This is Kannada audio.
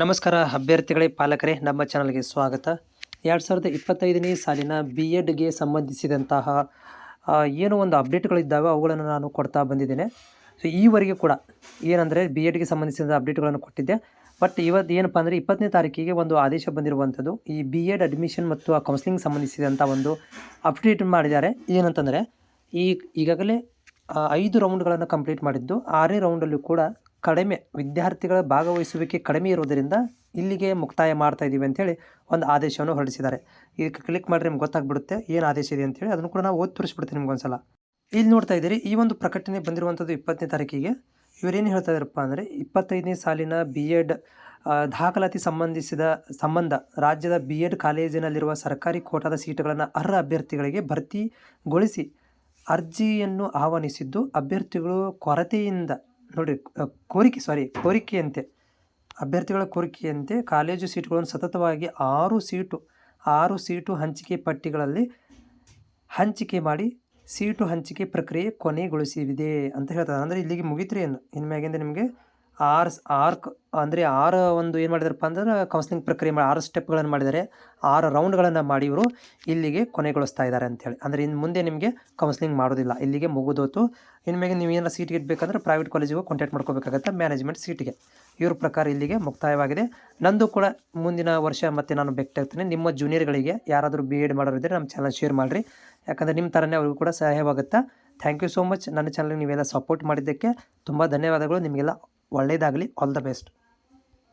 ನಮಸ್ಕಾರ ಅಭ್ಯರ್ಥಿಗಳೇ, ಪಾಲಕರೇ, ನಮ್ಮ ಚಾನಲ್ಗೆ ಸ್ವಾಗತ. ಎರಡು ಸಾವಿರದ ಇಪ್ಪತ್ತೈದನೇ ಸಾಲಿನ ಬಿ ಎಡ್ಗೆ ಸಂಬಂಧಿಸಿದಂತಹ ಏನು ಒಂದು ಅಪ್ಡೇಟ್ಗಳಿದ್ದಾವೆ, ಅವುಗಳನ್ನು ನಾನು ಕೊಡ್ತಾ ಬಂದಿದ್ದೇನೆ. ಸೊ ಈವರೆಗೆ ಕೂಡ ಏನಂದರೆ ಬಿ ಎಡ್ಗೆ ಸಂಬಂಧಿಸಿದ ಅಪ್ಡೇಟ್ಗಳನ್ನು ಕೊಟ್ಟಿದ್ದೆ. ಬಟ್ ಇವತ್ತು ಏನಪ್ಪ ಅಂದರೆ ಇಪ್ಪತ್ತನೇ ತಾರೀಕಿಗೆ ಒಂದು ಆದೇಶ ಬಂದಿರುವಂಥದ್ದು. ಈ ಬಿ ಎಡ್ ಅಡ್ಮಿಷನ್ ಮತ್ತು ಆ ಕೌನ್ಸಿಲಿಂಗ್ ಸಂಬಂಧಿಸಿದಂಥ ಒಂದು ಅಪ್ಡೇಟ್ ಮಾಡಿದ್ದಾರೆ. ಏನಂತಂದರೆ, ಈ ಈಗಾಗಲೇ ಐದು ರೌಂಡ್ಗಳನ್ನು ಕಂಪ್ಲೀಟ್ ಮಾಡಿದ್ದು. ಆರೇ ರೌಂಡಲ್ಲೂ ಕೂಡ ಕಡಿಮೆ ವಿದ್ಯಾರ್ಥಿಗಳ ಭಾಗವಹಿಸುವಿಕೆ ಕಡಿಮೆ ಇರೋದರಿಂದ ಇಲ್ಲಿಗೆ ಮುಕ್ತಾಯ ಮಾಡ್ತಾ ಇದ್ದೀವಿ ಅಂತೇಳಿ ಒಂದು ಆದೇಶವನ್ನು ಹೊರಡಿಸಿದ್ದಾರೆ. ಇದಕ್ಕೆ ಕ್ಲಿಕ್ ಮಾಡಿದ್ರೆ ನಿಮ್ಗೆ ಗೊತ್ತಾಗ್ಬಿಡುತ್ತೆ ಏನು ಆದೇಶ ಇದೆ ಅಂತೇಳಿ ಅದನ್ನು ಕೂಡ ನಾವು ಓದಿ ತೋರಿಸ್ಬಿಡ್ತೀನಿ ನಿಮ್ಗೊಂದ್ಸಲ ಇಲ್ಲಿ ನೋಡ್ತಾ ಇದ್ದೀರಿ, ಈ ಒಂದು ಪ್ರಕಟಣೆ ಬಂದಿರುವಂಥದ್ದು ಇಪ್ಪತ್ತನೇ ತಾರೀಕಿಗೆ. ಇವರೇನು ಹೇಳ್ತಾ ಇದ್ದಾರಪ್ಪ ಅಂದರೆ ಇಪ್ಪತ್ತೈದನೇ ಸಾಲಿನ ಬಿ ಎಡ್ ದಾಖಲಾತಿ ಸಂಬಂಧಿಸಿದ ಸಂಬಂಧ ರಾಜ್ಯದ ಬಿ ಎಡ್ ಕಾಲೇಜಿನಲ್ಲಿರುವ ಸರ್ಕಾರಿ ಕೋಟಾದ ಸೀಟುಗಳನ್ನು ಅರ್ಹ ಅಭ್ಯರ್ಥಿಗಳಿಗೆ ಭರ್ತಿಗೊಳಿಸಿ ಅರ್ಜಿಯನ್ನು ಆಹ್ವಾನಿಸಿದ್ದು ಅಭ್ಯರ್ಥಿಗಳು ಕೊರತೆಯಿಂದ ನೋಡಿ ಕೋರಿಕೆ ಸಾರಿ ಕೋರಿಕೆಯಂತೆ, ಅಭ್ಯರ್ಥಿಗಳ ಕೋರಿಕೆಯಂತೆ ಕಾಲೇಜು ಸೀಟುಗಳನ್ನು ಸತತವಾಗಿ ಆರು ಸೀಟು ಆರು ಸೀಟು ಹಂಚಿಕೆ ಪಟ್ಟಿಗಳಲ್ಲಿ ಹಂಚಿಕೆ ಮಾಡಿ ಸೀಟು ಹಂಚಿಕೆ ಪ್ರಕ್ರಿಯೆ ಕೊನೆಗೊಳಿಸಿದೆ ಅಂತ ಹೇಳ್ತಾರೆ. ಅಂದರೆ ಇಲ್ಲಿಗೆ ಮುಗಿತ್ರಿ ಏನು ಇನ್ಮ್ಯಾಗಿಂದ ನಿಮಗೆ ಆರು ಆರ್ಕ್ ಅಂದರೆ ಆರು ಒಂದು ಏನು ಮಾಡಿದಾರಪ್ಪ ಅಂದ್ರೆ ಕೌನ್ಸಿಲಿಂಗ್ ಪ್ರಕ್ರಿಯೆ ಮಾಡಿ ಆರು ಸ್ಟೆಪ್ಗಳನ್ನು ಮಾಡಿದ್ದಾರೆ. ಆರು ರೌಂಡ್ಗಳನ್ನು ಮಾಡಿ ಇವರು ಇಲ್ಲಿಗೆ ಕೊನೆಗೊಳಿಸ್ತಾ ಇದ್ದಾರೆ ಅಂತೇಳಿ. ಅಂದರೆ ಇನ್ನು ಮುಂದೆ ನಿಮಗೆ ಕೌನ್ಸಿಲಿಂಗ್ ಮಾಡೋದಿಲ್ಲ. ಇಲ್ಲಿಗೆ ಮುಗಿದೋತು. ಇನ್ಮೇಲೆ ನೀವು ಏನಾರು ಸೀಟ್ ಇಡಬೇಕಂದ್ರೆ ಪ್ರೈವೇಟ್ ಕಾಲೇಜಿಗೆ ಕಾಂಟ್ಯಾಕ್ಟ್ ಮಾಡ್ಕೋಬೇಕಾಗತ್ತೆ ಮ್ಯಾನೇಜ್ಮೆಂಟ್ ಸೀಟಿಗೆ ಇವ್ರ ಪ್ರಕಾರ ಇಲ್ಲಿಗೆ ಮುಕ್ತಾಯವಾಗಿದೆ. ನಂದು ಕೂಡ ಮುಂದಿನ ವರ್ಷ ಮತ್ತೆ ನಾನು ಆಗ್ತೀನಿ. ನಿಮ್ಮ ಜೂನಿಯರ್ಗಳಿಗೆ ಯಾರಾದರೂ ಬಿ ಎಡ್ ಮಾಡೋರಿದ್ದರೆ ನಮ್ಮ ಚಾನಲ್ ಶೇರ್ ಮಾಡಿರಿ. ಯಾಕಂದರೆ ನಿಮ್ಮ ಥರನೇ ಅವ್ರಿಗೂ ಕೂಡ ಸಹಾಯವಾಗುತ್ತೆ. ಥ್ಯಾಂಕ್ ಯು ಸೋ ಮಚ್ ನನ್ನ ಚಾನಲ್ಗೆ ನೀವೆಲ್ಲ ಸಪೋರ್ಟ್ ಮಾಡಿದ್ದಕ್ಕೆ ತುಂಬ ಧನ್ಯವಾದಗಳು. ನಿಮಗೆಲ್ಲ ಒಳ್ಳೆಯದಾಗಲಿ ಆಲ್ ದ ಬೆಸ್ಟ್